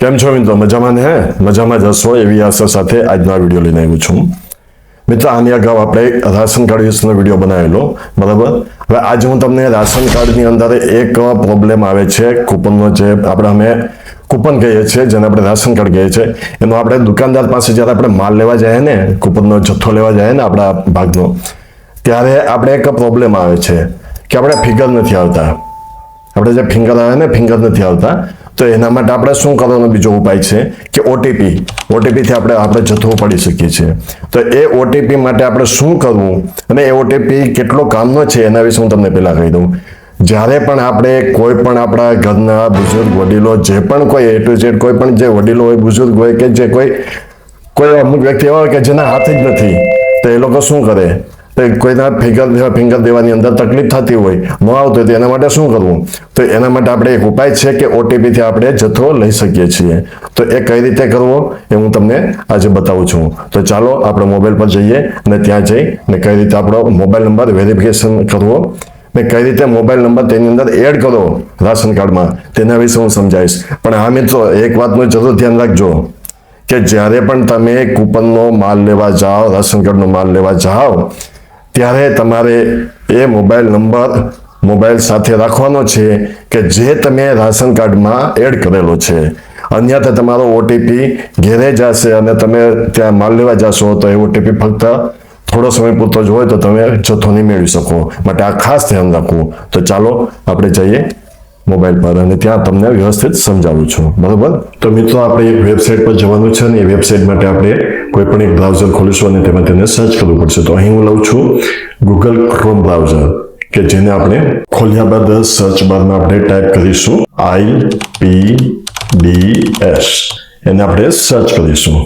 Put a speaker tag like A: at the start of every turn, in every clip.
A: કેમ છો મિત્રો? મજામાં ને? હે મજામાં જશો એવી આશા સાથે આજનો વીડિયો લઈને આવ્યો છું. મિત્રો, આની અગાઉ આપણે રાશન કાર્ડ વિશેનો વીડિયો બનાવેલો, બરાબર? હવે આજે હું તમને રાશન કાર્ડની અંદર એક પ્રોબ્લેમ આવે છે, કૂપનનો જે આપણે અમે કૂપન કહીએ છીએ, જેને આપણે રાશન કાર્ડ કહીએ છીએ, એનો આપણે દુકાનદાર પાસે જ્યારે આપણે માલ લેવા જઈએ ને, કૂપનનો જથ્થો લેવા જાય ને આપણા ભાગનો, ત્યારે આપણે એક પ્રોબ્લેમ આવે છે કે આપણે ફિગર નથી આવતા. આપણે જે ફિંગર આવે ને ફિંગર નથી આવતા. તો એના માટે આપણે શું કરવાનો બીજો ઉપાય છે કે ઓટીપી ઓટીપીથી આપણે આપણે જથ્થો પડી શકીએ છીએ. તો એ ઓટીપી માટે આપણે શું કરવું અને એ ઓટીપી કેટલો કામનો છે એના વિશે હું તમને પહેલાં કહી દઉં. જ્યારે પણ આપણે કોઈ પણ આપણા ઘરના બુઝુર્ગ વડીલો જે પણ કોઈ એ ટુ ઝેડ કોઈ પણ જે વડીલો હોય, બુઝુર્ગ હોય કે જે કોઈ કોઈ અમુક વ્યક્તિ એવા હોય કે જેના હાથ જ નથી. તો એ લોકો શું કરે? કોઈના ફિંગર ફિંગર દેવાની અંદર તકલીફ થતી હોય, ન આવતો તો એના માટે શું કરવું? તો એના માટે આપણે એક ઉપાય છે કે ઓટીપીથી આપણે જથ્થો લઈ શકીએ છીએ. તો એ કઈ રીતે કરવો એ હું તમને આજે બતાવું છું. તો ચાલો આપણે મોબાઈલ પર જઈએ અને ત્યાં જઈ ને કઈ રીતે આપણો મોબાઈલ નંબર વેરિફિકેશન કરવો ને કઈ રીતે મોબાઈલ નંબર તેની અંદર એડ કરો રાશન કાર્ડમાં, તેના વિશે હું સમજાવીશ. પણ હા મિત્રો, એક વાતનું જરૂર ધ્યાન રાખજો કે જ્યારે પણ તમે કૂપનનો માલ લેવા જાઓ, રાશન કાર્ડનો માલ લેવા જાઓ ત્યારે તમારે એ મોબાઈલ નંબર મોબાઈલ સાથે રાખવાનો છે કે જે તમે રાશન કાર્ડમાં એડ કરેલો છે. અન્યથા તમારો ઓટીપી ઘેરે જશે અને તમે ત્યાં માલ લેવા જશો તો એ ઓટીપી ફક્ત થોડો સમય પૂરતો જ હોય તો તમે જથ્થો નહીં મેળવી શકો. માટે આ ખાસ ધ્યાન રાખવું. તો ચાલો આપણે જઈએ મોબાઈલ પર અને ત્યાં તમને વ્યવસ્થિત સમજાવું છું. બરાબર? તો મિત્રો, આપણે એક વેબસાઇટ પર જવાનું છે અને એ વેબસાઇટ માટે આપણે કોઈ પણ એક બ્રાઉઝર ખોલીશું અને તેમાં તેને સર્ચ કરવું પડશે. તો અહીં હું લઉં છું ગૂગલ ક્રોમ બ્રાઉઝર કે જેને આપણે ખોલ્યા બાદ સર્ચ બારમાં આપણે ટાઈપ કરીશું. આઈ પી ડી એસ એને આપણે સર્ચ કરીશું.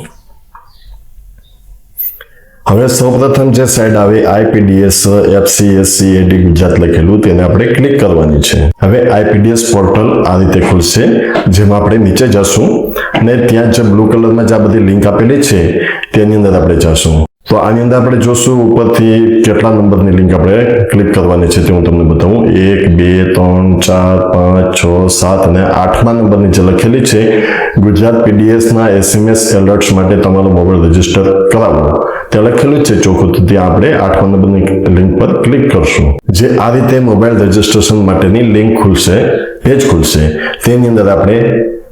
A: હવે સૌપ્રથમ જે સાઇડ આવે આઈપીડીએસ એફસીએસસીએડી ગુજરાત લખેલું, તેને આપણે ક્લિક કરવાની છે. હવે આઈપીડીએસ પોર્ટલ આ રીતે ખુલશે, જેમાં આપણે નીચે જશું. અને ત્યાં જે બ્લુ કલરમાં જે આ બધી લિંક આપેલી છે તેની અંદર આપણે જશું. તો આની અંદર આપણે જોશું ઉપરથી કેટલા નંબરની લિંક આપણે ક્લિક કરવાની છે તે હું તમને બતાવું. એક, બે, ત્રણ, ચાર, પાંચ, છ, સાત અને આઠમા નંબરની જે લખેલી છે, ગુજરાત પીડીએસના એસએમએસ એલર્ટ્સ માટે તમારો મોબાઈલ રજિસ્ટર કરાવો. ત્યાં લખેલું છે ચોખ્ખું. તો ત્યાં આપણે આઠમા નંબરની લિંક પર ક્લિક કરશું. જે આ રીતે મોબાઈલ રજીસ્ટ્રેશન માટેની લિંક ખુલશે, પેજ ખુલશે. તેની અંદર આપણે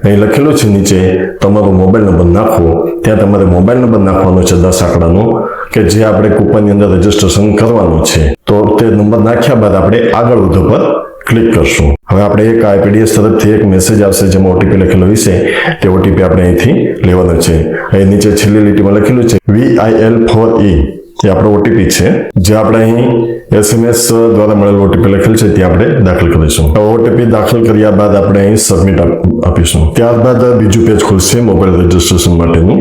A: અહીં લખેલું છે નીચે, તમારો મોબાઈલ નંબર નાખવો. ત્યાં તમારે મોબાઈલ નંબર નાખવાનો છે દસ આંકડાનો, કે જે આપણે કૂપનની અંદર રજીસ્ટ્રેશન કરવાનું છે. તો તે નંબર નાખ્યા બાદ આપણે આગળ વધુ પર ક્લિક કરશું. હવે આપણે એક આઈપીડીએસ તરફથી એક મેસેજ આવશે જેમાં ઓટીપી લખેલો વિશે. તે ઓટીપી આપણે અહીંથી લેવાનો છે. અહીં નીચે છેલ્લી લીટીમાં લખેલું છે વીઆઈએલ ફોર ઈ એ આપણો ઓટીપી છે. જે આપણે અહીં એસએમએસ દ્વારા મળેલ ઓટીપી લખેલ છે તે આપણે દાખલ કરીશું. ઓટીપી દાખલ કર્યા બાદ આપણે અહીં સબમિટ આપીશું. ત્યારબાદ બીજું પેજ ખુલશે મોબાઈલ રજીસ્ટ્રેશન માટેનું.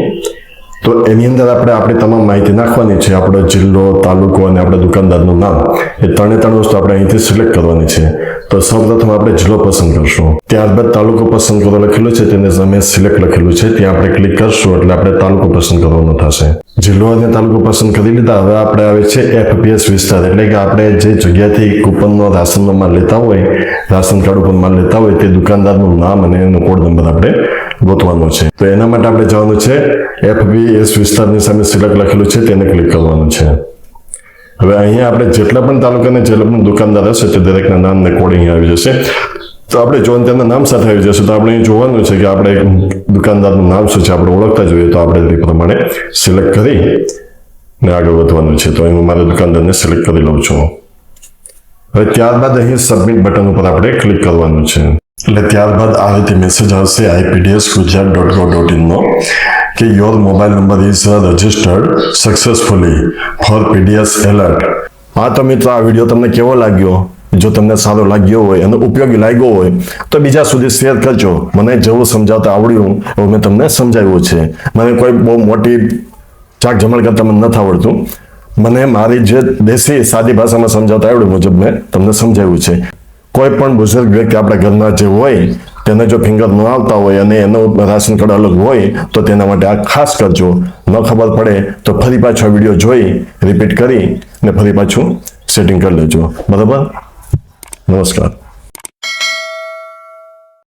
A: તો એની અંદર આપણે આપણી તમામ માહિતી નાખવાની છે. આપણો જિલ્લો, તાલુકો અને આપણા દુકાનદારનું નામ. એ ત્રણે ત્રણ વસ્તુ આપણે અહીંથી સિલેક્ટ કરવાની છે. તો સૌપ્રથમ આપણે જિલ્લો પસંદ કરશું. ત્યારબાદ તાલુકો પસંદ કરો લખેલું છે, તેને સામે સિલેક્ટ લખેલું છે. ત્યાં આપણે ક્લિક કરશું એટલે આપણે તાલુકો પસંદ કરવાનો થશે. જિલ્લો અને તાલુકો પસંદ કરી લીધા. હવે આપણે આવે છે એફપીએસ વિસ્તાર. એટલે કે આપણે જે જગ્યાથી કૂપનનો રાશનનો માલ લેતા હોય, રાશન કાર્ડ ઉપર માલ લેતા હોય, તે દુકાનદારનું નામ અને એનો કોડ નંબર આપણે ગોતવાનો છે. તો એના માટે આપણે જવાનું છે એફબીએસ વિસ્તારની સામે સિલેક્ટ લખેલું છે, તેને ક્લિક કરવાનું છે. હવે અહીંયા આપણે જેટલા પણ તાલુકાના જેટલા પણ દુકાનદાર હશે તે દરેકના નામ ને કોડ અહીંયા આવી જશે. તો આપણે જો તેના નામ સાથે આવી જશે. તો આપણે જોવાનું છે કે આપણે દુકાનદારનું નામ શું છે, આપણે ઓળખતા જોઈએ. તો આપણે તે પ્રમાણે સિલેક્ટ કરી ને આગળ વધવાનું છે. તો અહીં હું મારા દુકાનદારને સિલેક્ટ કરી લઉં છું. હવે ત્યારબાદ અહીં સબમિટ બટન ઉપર આપણે ક્લિક કરવાનું છે. એટલે ત્યારબાદ આ રીતે મેસેજ આવશે IPDS Gujarat dot gov dot ઇનનો કે your mobile number is registered successfully for PDS alert હા તો મિત્રો, આ વીડિયો તમને કેવો લાગ્યો? જો તમને સારો લાગ્યો હોય અને ઉપયોગી લાગ્યો હોય, તો બીજા સુધી શેર કરજો. મને જેવું સમજાવતા આવડ્યું એવું મેં તમને સમજાવ્યું છે. મને કોઈ બહુ મોટી ચાક જમણ કરતા મને નથી આવડતું. મને મારી જે દેશી સાદી ભાષામાં સમજાવતા આવડ્યું મુજબ મેં તમને સમજાવ્યું છે. કોઈ પણ બુઝુર્ગ વ્યક્તિ આપણા ઘરના જે હોય, તેને જો ફિંગર ન આવતા હોય અને એનો રાશન કાર્ડ અલગ હોય, તો તેના માટે આ ખાસ કરજો. ન ખબર પડે તો ફરી પાછો વીડિયો જોઈ રિપીટ કરી ને ફરી પાછું સેટિંગ કરી લેજો. બરાબર? નમસ્કાર.